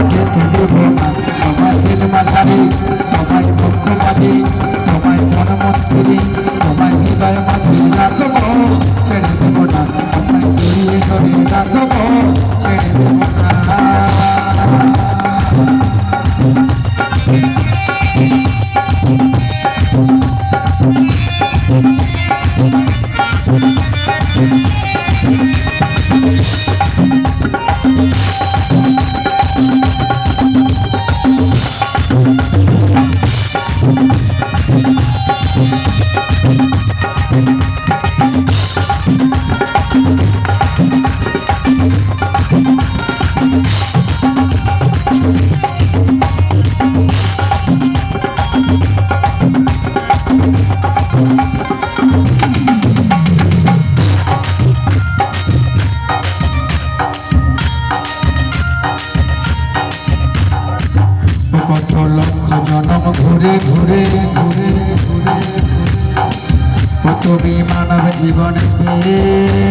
তোমাকে তুলিব না তোমার মাথারে তোমায় মুখ্যবাদী তোমায় মনমন্ত্রী কত লক্ষ জনম ঘুরে ঘুরে ঘুরে তুমি মানব জীবনে পেয়ে।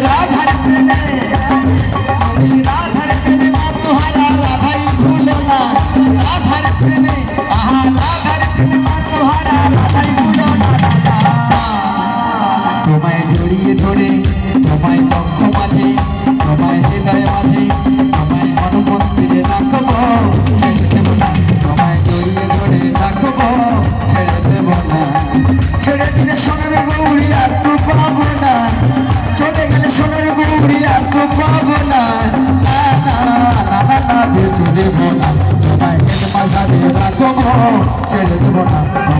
राधा পাবো না না না না না যেতে দেবো না তোমায় মশা দেবা তবু ছেড়ে দেবো না